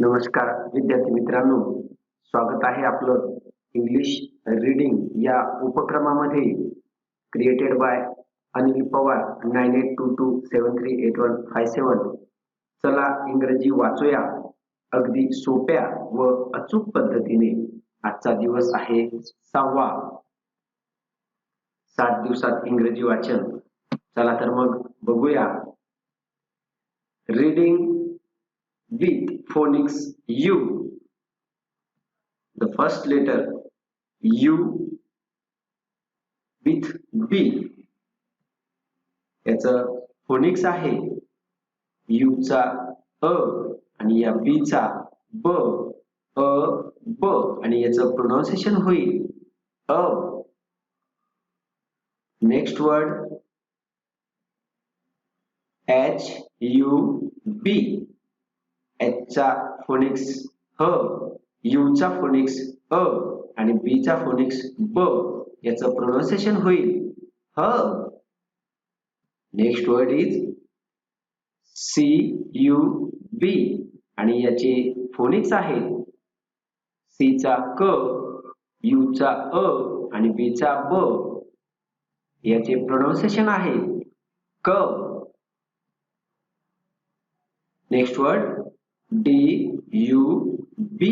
नमस्कार विद्यार्थी मित्रांनो. स्वागत आहे आपलं इंग्लिश रीडिंग या उपक्रमामध्ये. Created by Anil Pawar nine eight two two seven three eight one five seven चला इंग्रजी वाचूया. अगदी सोप्या व अचूक पद्धतीने आजचा दिवस आहे सहावा. सात दिवसात इंग्रजी वाचन. चला तर मग बघूया. Reading with phonics U. The first letter U with B. याचं फोनिक्स आहे U चा अ आणि या B चा ब अ ब आणि याचं प्रोनाउन्सिएशन होईल अ next word H U B H चा फोनिक्स ह U चा फोनिक्स अ आणि B चा फोनिक्स ब याचं प्रोनाउन्सिएशन होईल. ह next word is C U B आणि याचे फोनिक्स आहे. C चा क U चा अ आणि B चा ब याचे प्रोनाउन्सिएशन आहे. क next word D U B.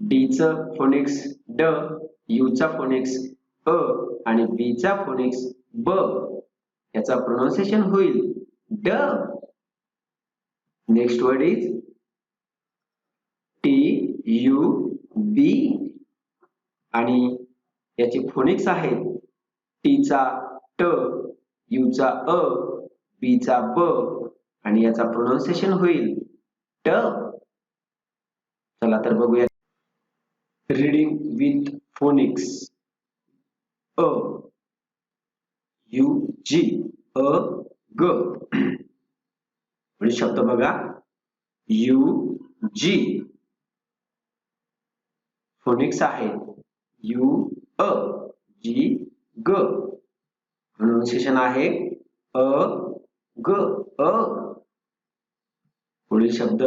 D phonics ड U चा फोनिक्स अ आणि B चा फोनिक्स ब. याचा प्रोनाउन्सिएशन होईल ड. Next word is T U B आणि याचे फोनिक्स आहेत टी चा ट यू चा अ बी ब आणि याचा प्रोनाउन्सिएशन होईल ट चला तर बघूया. रीडिंग विथ फोनिक्स अ यू जी अ ग म्हणजे शब्द बघा. यू जी फोनिक्स आहे. यू अ जी ग प्रोनाउन्सिएशन आहे. अ ग अ पुढील शब्द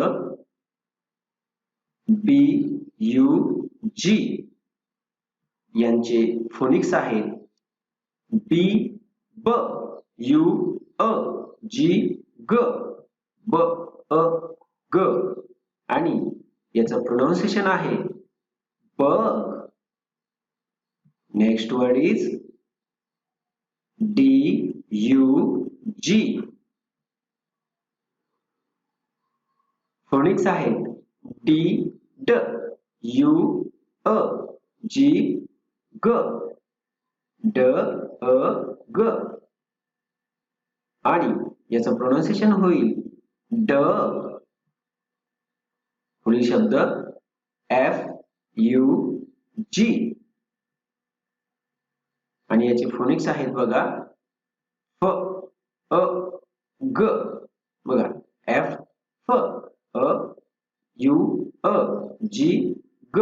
बी यू जी यांचे फोनिक्स आहेत. बी ब यू अ जी ग ब अ ग आणि याचं प्रोनाउन्सिएशन आहे ब next word is D U G phonics आहेत डी ड यू अ जी ग ड अ ग आणि याचं प्रोनाउन्सिएशन होईल. ड पुढील शब्द एफ यू जी आणि याचे फोनिक्स आहेत बघा. फ अ ग बघा. एफ अ यू अ जी ग.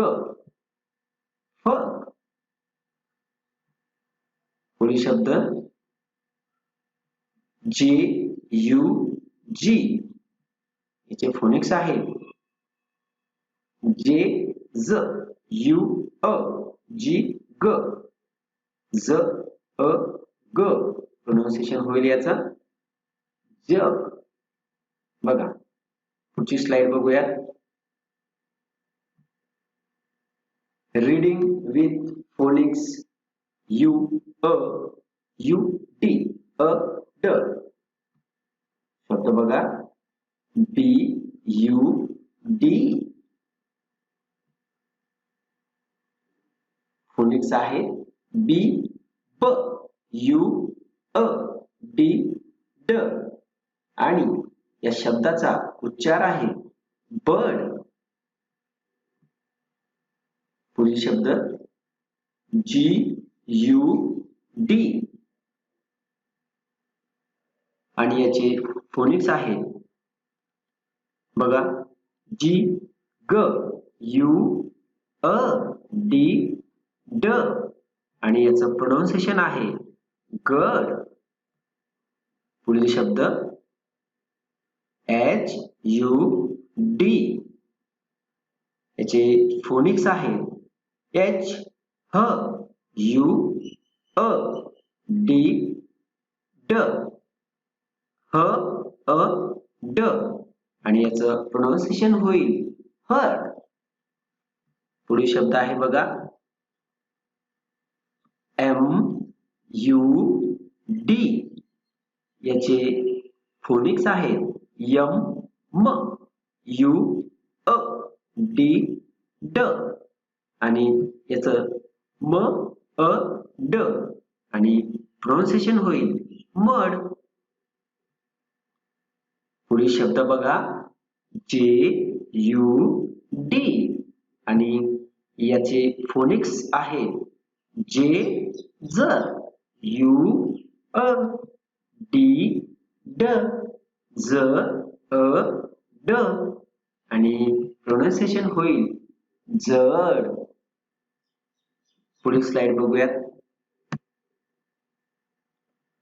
फ. पुढील शब्द? जे यू जी. याचे फोनिक्स आहेत. जे ज यू अ जी ग. ज अ ग. प्रोनाउन्सिएशन होईल याचा? जग बघा. पुढची स्लाइड बघूयात. रीडिंग विथ फोनिक्स यू अ यू टी अ ड शब्द बघा. बी यू डी फोनिक्स आहे. बी ब यू अ डी ड आणि या शब्दाचा उच्चार आहे. बर्ड. पुढील शब्द जी यू डी. आणि याचे फोनिक्स आहेत बघा जी ग यू अ डी ड. आणि याचं प्रोनाउन्सिएशन आहे. गड. पुढील शब्द एच यू डी याचे फोनिक्स आहेत. एच ह यू अ डी ड ह अ ड आणि याचं प्रोनाउन्सिएशन होईल. हर पुढील शब्द आहे बघा. एम यू डी याचे फोनिक्स आहेत. यम म यू अ डी ड. आणि याचं म अ ड. आणि प्रोनाउन्सिएशन होईल मड. पुढील शब्द बघा. J U D. आणि याचे फोनिक्स आहे. जे ज यू अ डी ड. ज अ ड. आणि प्रोनाउन्सिएशन होईल जड. पुढील स्लाइड बघूयात.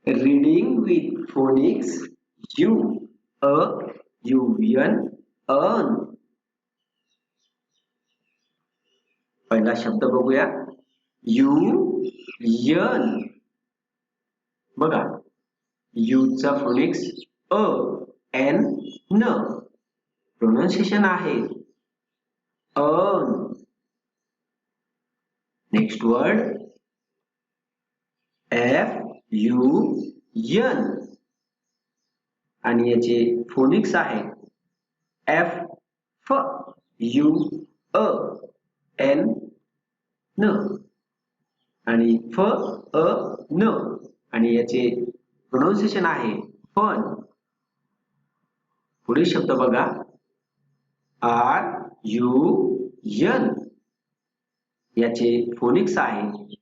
रीडिंग विथ फोनिक्स यू अ युवियन अन पहिला शब्द बघूया. यू यन बघा. चा फोनिक्स अ. एन न प्रोनाउन्सिएशन आहे. अन next word F U N आणि याचे फोनिक्स आहे. एफ फ यू अ एन न आणि फ अ न आणि याचे प्रोनाउन्सिएशन आहे. फन पुढील शब्द बघा. आर यू एन याचे फोनिक्स आहे.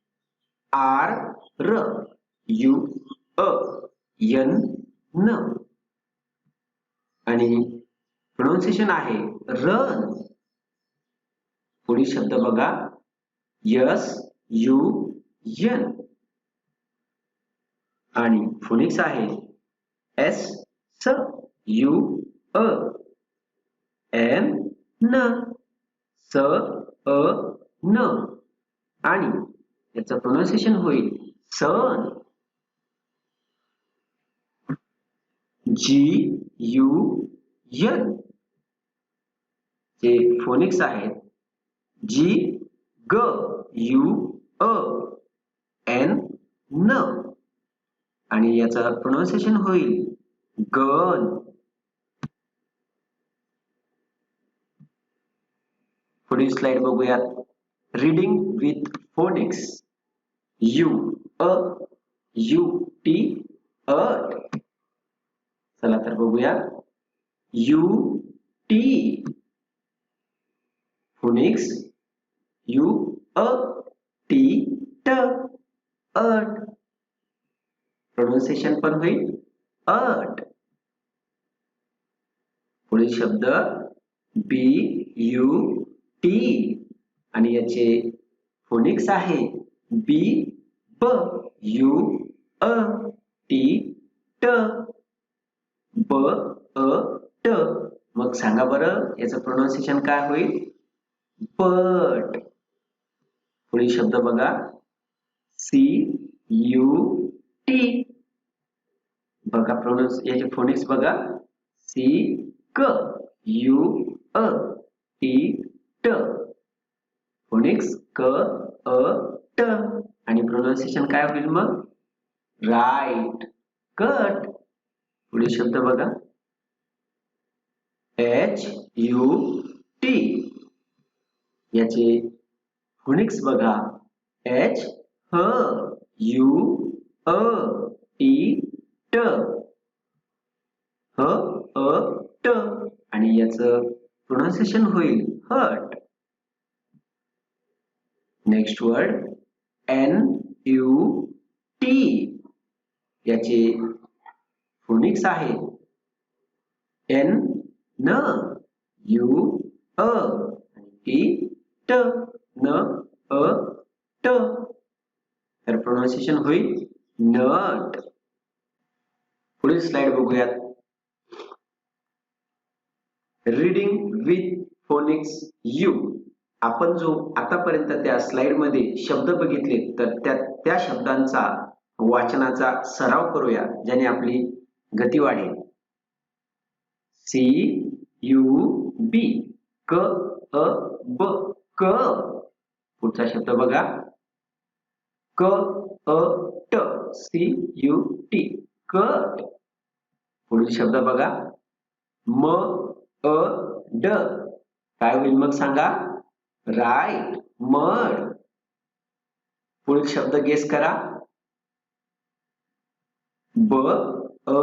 आर र. यू अ. एन न. आणि प्रोनाउन्सिएशन आहे रन पुढील शब्द बघा. यस यू एन आणि फोनिक्स आहे. एस स यू अ एन न स अ न. आणि याचं प्रोनाउन्सिएशन होईल सन. जी यू यन जे फोनिक्स आहेत जी ग यू अ एन न आणि याचं प्रोनाउन्सिएशन होईल गन पुढील स्लाइड बघूयात रीडिंग विथ फोनिक्स यू अ यू टी अट चला तर बघूया. यू टी फोनिक्स यू अ टी ट अट प्रोनाऊन्सिएशन पण होईल. अट पुढील शब्द बी यू टी आणि याचे फोनिक्स आहे. बी ब यू अ टी ट ब अ ट मग सांगा बरं याचं प्रोनाऊन्सिएशन काय होईल? बट पुढील शब्द बघा. सी यू टी बघा प्रोनाऊन्स याचे फोनिक्स बघा. सी क यू अ टी ट. फोनिक्स क अ ट. आणि प्रोनाउन्सिएशन काय होईल मग? राईट कट पुढे शब्द बघा. एच यू टी याचे फोनिक्स बघा. एच ह यू अ टी ट ह अ ट आणि याचं प्रोनाउन्सिएशन होईल. Hut next word N U T याचे फोनिक्स आहे. एन न यू अ टी ट न अ ट तर प्रोनाऊन्सिएशन होईल नट पुढील स्लाइड बघूयात. रीडिंग विथ फोनिक्स यू आपण जो आतापर्यंत त्या स्लाइडमध्ये शब्द बघितले तर त्या त्या शब्दांचा वाचनाचा सराव करूया ज्याने आपली गती वाढेल. सी यू बी क अ ब क. पुढचा शब्द बघा. क अ ट सी यू टी. कट पुढील शब्द बघा. म अ ड. काय होईल मग सांगा? Right mud. पुढील शब्द गेस करा. ब अ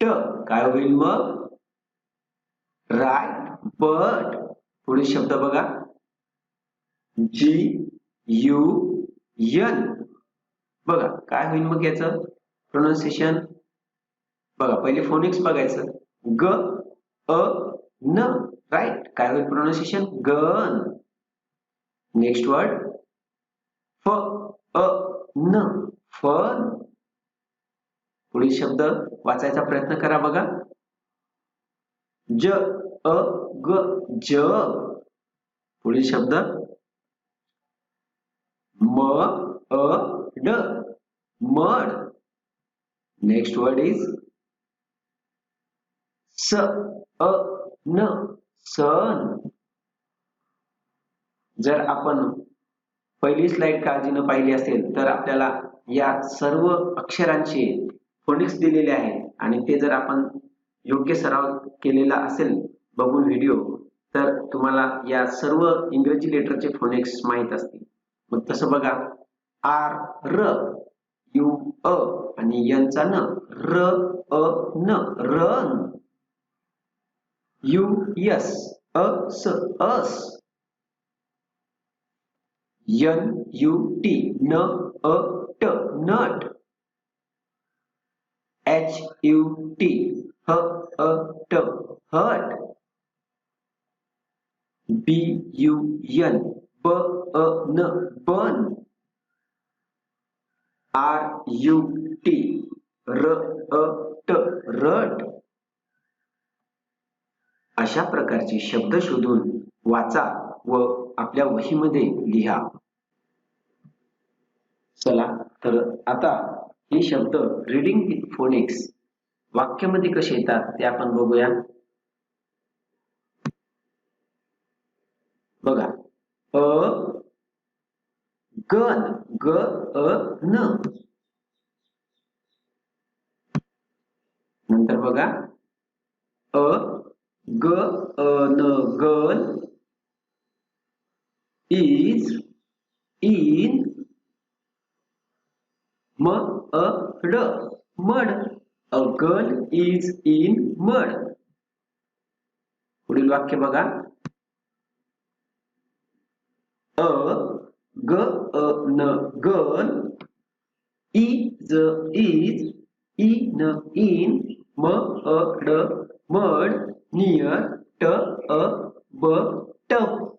ट. काय होईल मग? राईट बट पुढील शब्द बघा. जी यू एन बघा काय होईल मग याचं? प्रोनाउन्सिएशन बघा पहिले फोनिक्स बघायचं. ग अ न. राईट काय होईल प्रोनाउन्सिएशन गन नेक्स्ट वर्ड फ अ न फन पुढील शब्द वाचायचा प्रयत्न करा बघा. ज अ ग ज. पुढील शब्द. म अ ड. मड. नेक्स्ट वर्ड इज स अ न. सण. जर आपण पहिली स्लाइड काळजीनं पाहिली असेल तर आपल्याला या सर्व अक्षरांचे फोनिक्स दिलेले आहेत आणि ते जर आपण योग्य सराव केलेला असेल बघून व्हिडिओ तर तुम्हाला या सर्व इंग्रजी लेटरचे फोनिक्स माहीत असतील. मग तसं बघा. आर र यू अ आणि यांचा न र अ न run U yes us us. N U T N a t nut. H U T H a t hurt B U N B a n burn R U T R a अशा प्रकारचे शब्द शोधून वाचा व आपल्या वहीमध्ये लिहा. चला तर आता हे शब्द रीडिंग विथ फोनिक्स वाक्यामध्ये कसे येतात ते आपण बघूया. बघा अ गन ग अ न. नंतर बघा अ ग अ न गन इज इन म अ ड mud a girl is in mud पुढील वाक्य बघा अ ग अ न gun is is in in म अ ड मड नियर ट अ ब tub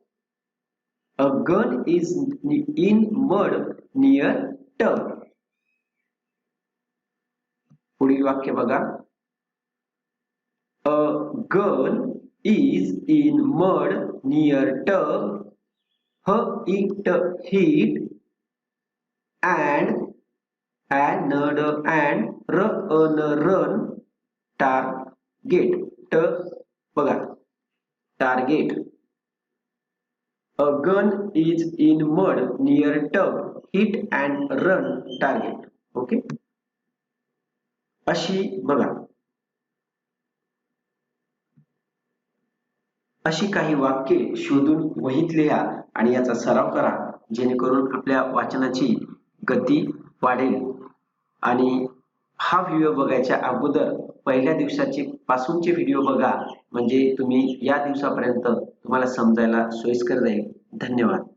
A gun is in mud near tub. पुढील वाक्य बघा. A girl is in mud near tub ह it hit and and and र अन रन टार्गेट ट बघा. Target a gun is in mud near tub hit and run target okay अशी बघा. अशी काही वाक्ये शोधून वहीत लिहा आणि याचा सराव करा जेणेकरून आपल्या वाचनाची गती वाढेल. आणि हा व्हिडिओ बघायच्या अगोदर पहिल्या दिवसाचे पासूनचे व्हिडिओ बघा. म्हणजे तुम्ही या दिवसापर्यंत तुम्हाला समजायला सोयीस्कर जाईल. धन्यवाद.